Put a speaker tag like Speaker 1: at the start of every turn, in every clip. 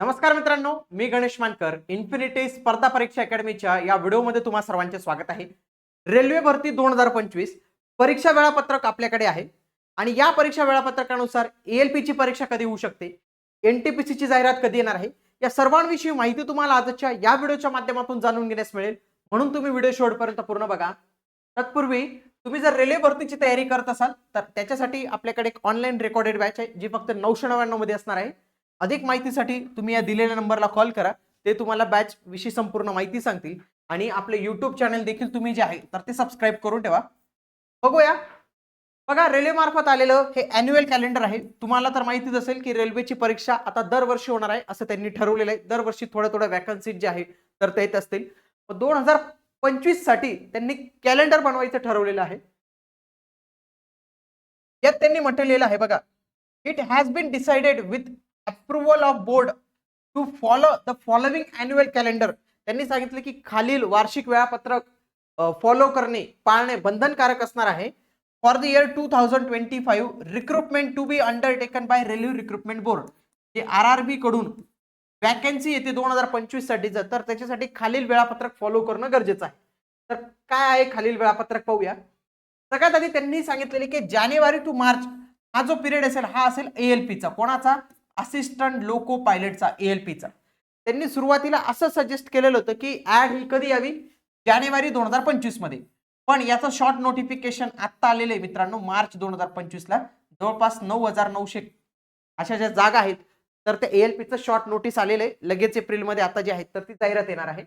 Speaker 1: नमस्कार मित्रांनो मी गणेश मानकर इन्फिनिटी स्पर्धा परीक्षा अकॅडमीच्या या व्हिडिओमध्ये तुम्हा सर्वांचे स्वागत आहे. रेल्वे भरती दोन हजार पंचवीस परीक्षा वेळापत्रक आपल्याकडे आहे आणि या परीक्षा वेळापत्रकानुसार एएलपीची परीक्षा कधी होऊ शकते एन टी पी सीची जाहिरात कधी येणार आहे या सर्वांविषयी माहिती तुम्हाला आजच्या या व्हिडिओच्या माध्यमातून जाणून घेण्यास मिळेल. म्हणून तुम्ही व्हिडिओ शेवटपर्यंत पूर्ण बघा. तत्पूर्वी तुम्ही जर रेल्वे भरतीची तयारी करत असाल तर त्याच्यासाठी आपल्याकडे एक ऑनलाईन रेकॉर्डेड बॅच आहे जी फक्त नऊशे नव्याण्णवमध्ये असणार आहे. अधिक माहितीसाठी तुम्ही या दिलेल्या नंबरला कॉल करा. ते तुम्हाला बॅच विषयी संपूर्ण माहिती सांगतील. आणि आपले युट्यूब चॅनल देखील तुम्ही जे आहे तर ते सबस्क्राईब करून ठेवा. बघूया. बघा रेल्वे मार्फत आलेलं हे अॅन्युअल कॅलेंडर आहे. तुम्हाला तर माहितीच असेल की रेल्वेची परीक्षा आता दरवर्षी होणार आहे असं त्यांनी ठरवलेलं आहे. दरवर्षी थोड्या थोड्या वॅकन्सी जे आहे तर ते येत असतील. दोन हजार पंचवीससाठी त्यांनी कॅलेंडर बनवायचं ठरवलेलं आहे. यात त्यांनी म्हटलेलं आहे बघा. It has been decided with approval of board to follow the following annual calendar त्यांनी सांगितलं की खालील वार्षिक वेळापत्रक फॉलो करणे पाळणे बंधनकारक असणार आहे. For the year two thousand twenty five recruitment to be undertaken by railway recruitment board जे आर आर बी कडून वॅकन्सी येते दोन हजार पंचवीस साठीचं तर त्याच्यासाठी खालील वेळापत्रक फॉलो करणं गरजेचं आहे. तर काय आहे खालील वेळापत्रक पाहूया. सगळ्यात आधी त्यांनी सांगितलेले की जानेवारी टू मार्च हा जो पिरियड असेल हा असेल एएलपीचा कोणाचा? असिस्टंट लोको पायलटचा एएलपीचा त्यांनी सुरुवातीला असं सजेस्ट केलेलं होतं की ऍड ही कधी यावी? जानेवारी दोन हजार पंचवीसमध्ये. पण याचं शॉर्ट नोटिफिकेशन आत्ता आलेलं आहे मित्रांनो मार्च दोन हजार पंचवीसला जवळपास नऊ हजार नऊशे अशा ज्या जागा आहेत तर त्या एएलपीचं शॉर्ट नोटीस आलेलं आहे. लगेच एप्रिलमध्ये आता जे आहेत तर ती जाहिरात येणार आहे.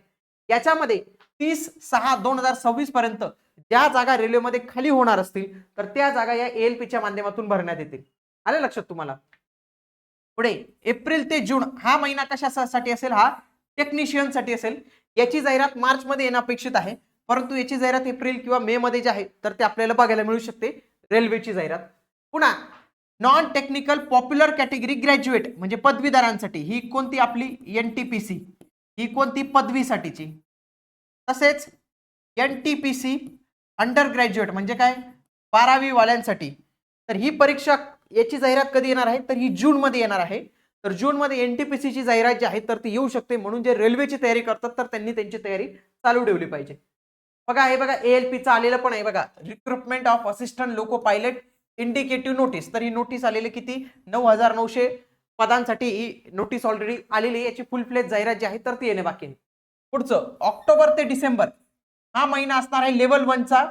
Speaker 1: याच्यामध्ये तीस सहा दोन हजार सव्वीस पर्यंत ज्या जागा रेल्वेमध्ये खाली होणार असतील तर त्या जागा या एएलपीच्या माध्यमातून भरण्यात येतील. आले लक्षात तुम्हाला? पुढे एप्रिल ते जून हा महिना कशासाठी असेल? हा टेक्निशियनसाठी असेल. याची जाहिरात मार्चमध्ये येणं अपेक्षित आहे. परंतु याची जाहिरात एप्रिल किंवा मे मध्ये जी आहे तर ते आपल्याला बघायला मिळू शकते. रेल्वेची जाहिरात. पुन्हा non technical popular category graduate म्हणजे पदवीधरांसाठी ही कोणती आपली एन टी पी सी ही कोणती पदवीसाठीची? तसेच N T P C under graduate म्हणजे काय? बारावी वाल्यांसाठी तर ही परीक्षा याची जाहिरात कधी येणार आहे? तर ही जून मध्ये येणार आहे. तर जून मध्ये पी सीची जाहिरात जी आहे तर ती येऊ शकते. म्हणून जे रेल्वेची तयारी करतात तर त्यांनी त्यांची तयारी चालू ठेवली पाहिजे. बघा हे बघा एएलपीचं आलेलं पण आहे. बघा recruitment of assistant loco pilot indicative notice तर ही नोटीस आलेली किती? नऊ हजार नऊशे पदांसाठी ही नोटीस ऑलरेडी आलेली याची फुल फ्लेज जाहिरात जी आहे तर ती येणे बाकी पुढचं ऑक्टोबर ते डिसेंबर हा महिना असणार आहे. लेवल वनचा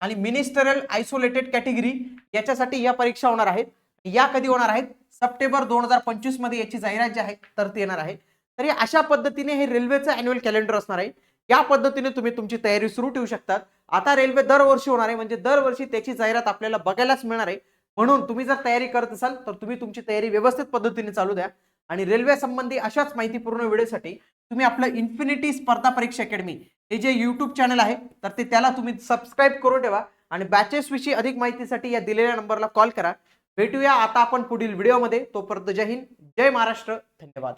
Speaker 1: आणि मिनिस्टरल आयसोलेटेड कॅटेगरी याच्यासाठी या परीक्षा होणार आहेत. या कधी होणार आहेत? सप्टेंबर दोन हजार पंचवीसमध्ये याची जाहिरात जी आहे तर ती येणार आहे. तरी अशा पद्धतीने हे रेल्वेचं अॅन्युअल कॅलेंडर असणार आहे. या पद्धतीने तुम्ही तुमची तयारी सुरू ठेवू शकतात. आता रेल्वे दरवर्षी होणार आहे म्हणजे दरवर्षी त्याची जाहिरात आपल्याला बघायलाच मिळणार आहे. म्हणून तुम्ही जर तयारी करत असाल तर तुम्ही तुमची तयारी व्यवस्थित पद्धतीने चालू द्या. आणि रेल्वे संबंधी अशाच माहितीपूर्ण व्हिडिओसाठी तुम्ही आपलं इन्फिनिटी स्पर्धा परीक्षा अकॅडमी हे जे यूट्यूब चॅनल आहे तर ते त्याला तुम्ही सबस्क्राईब करून ठेवा आणि बॅचेस विषयी अधिक माहितीसाठी या दिलेल्या नंबरला कॉल करा. भेटूया आता आपण पुढील व्हिडिओमध्ये तोपर्यंत जय हिंद जय महाराष्ट्र. धन्यवाद.